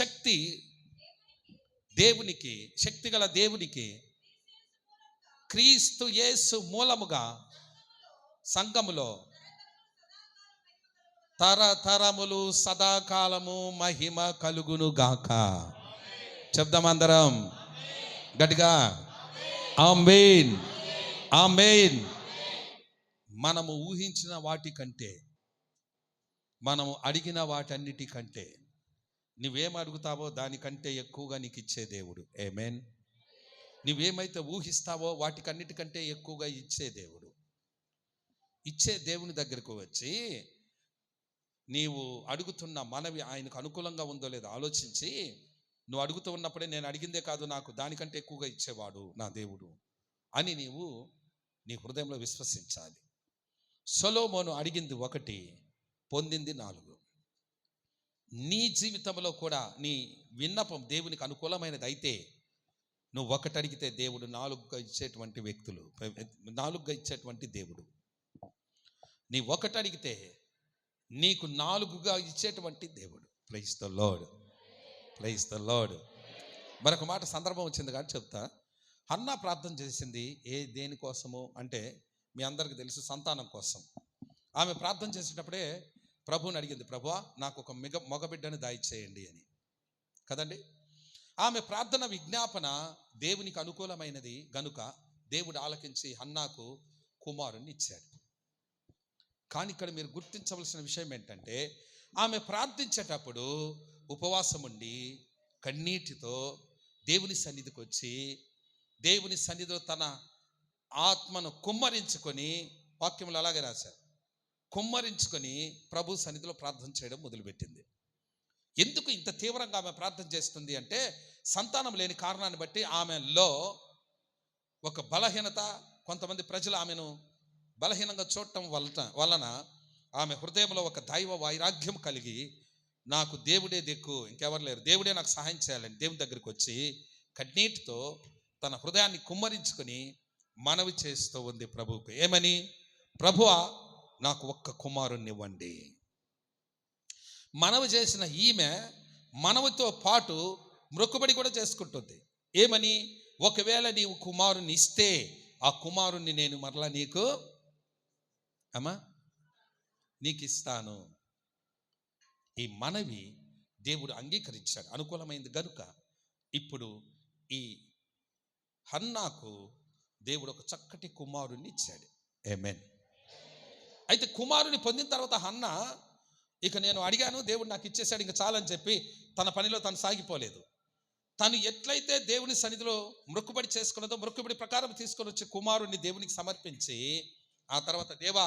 శక్తి దేవునికి శక్తి గల దేవునికి క్రీస్తు యేసు మూలముగా సంఘములో తరతరములు సదాకాలము మహిమ కలుగును గాక. చెప్దాం అందరం. గట్టిగా. ఆమెన్. ఆమెన్. మనము ఊహించిన వాటికంటే మనము అడిగిన వాటన్నిటికంటే నువ్వేం అడుగుతావో దానికంటే ఎక్కువగా నీకు ఇచ్చే దేవుడు. ఏమేన్ నువ్వేమైతే ఊహిస్తావో వాటికన్నిటికంటే ఎక్కువగా ఇచ్చే దేవుడు. ఇచ్చే దేవుని దగ్గరకు వచ్చి నీవు అడుగుతున్న మనవి ఆయనకు అనుకూలంగా ఉందో లేదో ఆలోచించి నువ్వు అడుగుతూ ఉన్నప్పుడే నేను అడిగిందే కాదు నాకు దానికంటే ఎక్కువగా ఇచ్చేవాడు నా దేవుడు అని నీవు నీ హృదయంలో విశ్వసించాలి. సొలోమోను అడిగింది ఒకటి పొందింది నాలుగు. నీ జీవితంలో కూడా నీ విన్నపం దేవునికి అనుకూలమైనది అయితే నువ్వు ఒకటి అడిగితే దేవుడు నాలుగుగా ఇచ్చేటువంటి వ్యక్తులు నాలుగుగా ఇచ్చేటువంటి దేవుడు. నీ ఒకటి అడిగితే నీకు నాలుగుగా ఇచ్చేటువంటి దేవుడు. Praise the Lord praise the Lord మరొక మాట సందర్భం వచ్చింది కానీ చెప్తా. అన్న ప్రార్థన చేసింది ఏ దేనికోసము అంటే మీ అందరికీ తెలుసు సంతానం కోసం. ఆమె ప్రార్థన చేసేటప్పుడే ప్రభువుని అడిగింది ప్రభువా నాకు ఒక మిగ మగబిడ్డని దాయిచేయండి అని. కదండి? ఆమె ప్రార్థన విజ్ఞాపన దేవునికి అనుకూలమైనది గనుక దేవుడు ఆలకించి హన్నాకు కుమారుణ్ణి ఇచ్చాడు. కానీ ఇక్కడ మీరు గుర్తించవలసిన విషయం ఏంటంటే ఆమె ప్రార్థించేటప్పుడు ఉపవాసం ఉండి కన్నీటితో దేవుని సన్నిధికి వచ్చి దేవుని సన్నిధిలో తన ఆత్మను కుమ్మరించుకొని వాక్యములు అలాగే రాశారు. కుమ్మరించుకొని ప్రభు సన్నిధిలో ప్రార్థన చేయడం మొదలుపెట్టింది. ఎందుకు ఇంత తీవ్రంగా ఆమె ప్రార్థన చేస్తుంది అంటే సంతానం లేని కారణాన్ని బట్టి ఆమెలో ఒక బలహీనత కొంతమంది ప్రజలు ఆమెను బలహీనంగా చూడటం వలన వలన ఆమె హృదయంలో ఒక దైవ వైరాగ్యం కలిగి నాకు దేవుడే దిక్కు ఇంకెవరు లేరు. దేవుడే నాకు సహాయం చేయాలని దేవుని దగ్గరికి వచ్చి కన్నీటితో తన హృదయాన్ని కుమ్మరించుకొని మనవి చేస్తూ ఉంది ప్రభువుకు. ఏమని? ప్రభువా నాకు ఒక్క కుమారుణ్ణివ్వండి. మనవి చేసిన ఈమె మనవితో పాటు మృక్కుబడి కూడా చేసుకుంటుంది. ఏమని? ఒకవేళ నీవు కుమారుని ఇస్తే ఆ కుమారుణ్ణి నేను మరలా నీకు అమ్మా నీకు ఇస్తాను ఈ మనవి దేవుడు అంగీకరించాడు అనుకూలమైంది గనుక ఇప్పుడు ఈ హన్నాకు దేవుడు ఒక చక్కటి కుమారుణ్ణి ఇచ్చాడు. ఏమెన్ అయితే కుమారుని పొందిన తర్వాత హన్న ఇక నేను అడిగాను దేవుడు నాకు ఇచ్చేసాడు ఇంకా చాలని చెప్పి తన పనిలో తను సాగిపోలేదు. తను ఎట్లయితే దేవుని సన్నిధిలో మృక్కుబడి చేసుకున్నదో మృక్కుబడి ప్రకారం తీసుకొని వచ్చి కుమారుణ్ణి దేవునికి సమర్పించి ఆ తర్వాత దేవా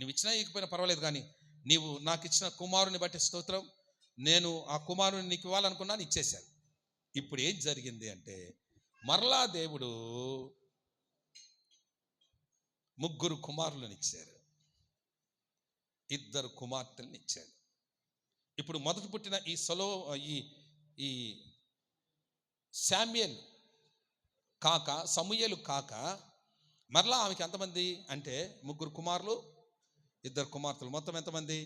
నువ్వు ఇచ్చినా ఇకపోయినా పర్వాలేదు కానీ నీవు నాకు ఇచ్చిన కుమారుని బట్టి స్తోత్రం నేను ఆ కుమారుని నీకు ఇవ్వాలనుకున్నాను ఇచ్చేశాను. ఇప్పుడు ఏం జరిగింది అంటే మరలా దేవుడు ముగ్గురు కుమారులను ఇచ్చారు. ఇద్దరు కుమార్తెల్ని ఇచ్చాడు ఇప్పుడు మొదట పుట్టిన ఈ సొలో ఈ ఈ శామ్యల్ కాక సమూయలు కాక మరలా ఆమెకి ఎంతమంది అంటే ముగ్గురు కుమారులు ఇద్దరు కుమార్తెలు. మొత్తం ఎంతమంది?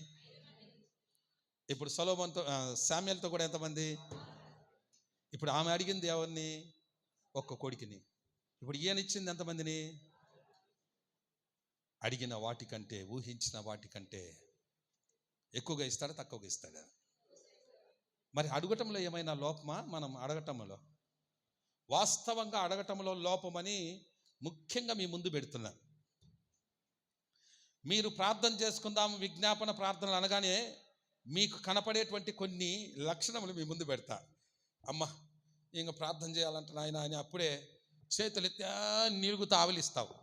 ఇప్పుడు సొలోమన్తో శామ్యల్తో కూడా ఎంతమంది? ఇప్పుడు ఆమె అడిగింది ఎవరిని? ఒక్క కొడుకుని. ఇప్పుడు ఈయన ఇచ్చింది ఎంతమందిని? అడిగిన వాటికంటే ఊహించిన వాటికంటే ఎక్కువగా ఇస్తాడా తక్కువగా ఇస్తాడా? మరి అడగటంలో ఏమైనా లోపమా? మనం అడగటంలో. వాస్తవంగా అడగటంలో లోపమని ముఖ్యంగా మీ ముందు పెడుతున్నాను మీరు ప్రార్థన చేసుకుందాం విజ్ఞాపన ప్రార్థనలు అనగానే మీకు కనపడేటువంటి కొన్ని లక్షణములు మీ ముందు పెడతా. అమ్మ ఇంక ప్రార్థన చేయాలంటే నాయన అని అప్పుడే చేతులు ఎత్తి నిలుగుతూ ఆవలిస్తావు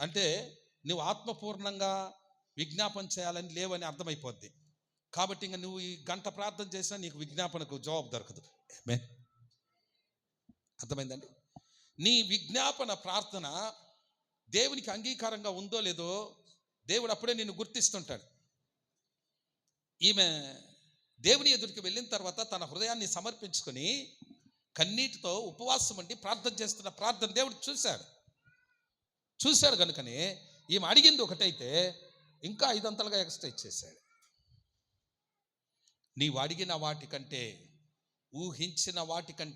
అంటే నువ్వు ఆత్మపూర్ణంగా విజ్ఞాపన చేయాలని లేవని అర్థమైపోద్ది. కాబట్టి ఇంకా నువ్వు ఈ గంట ప్రార్థన చేసినా నీకు విజ్ఞాపనకు జవాబు దొరకదు. ఏమే అర్థమైందండి? నీ విజ్ఞాపన ప్రార్థన దేవునికి అంగీకారంగా ఉందో లేదో దేవుడు అప్పుడే నిన్ను గుర్తిస్తుంటాడు. ఈమె దేవుని ఎదురుకి వెళ్ళిన తర్వాత తన హృదయాన్ని సమర్పించుకొని కన్నీటితో ఉపవాసం ఉండి ప్రార్థన చేస్తున్న ప్రార్థన దేవుడు చూశాడు. చూశాడు కనుకనే ఈమె అడిగింది ఒకటైతే ఇంకా ఐదంతలుగా ఎక్స్ట్రా ఇచ్చేసాడు నీవు అడిగిన వాటికంటే ఊహించిన వాటికంటే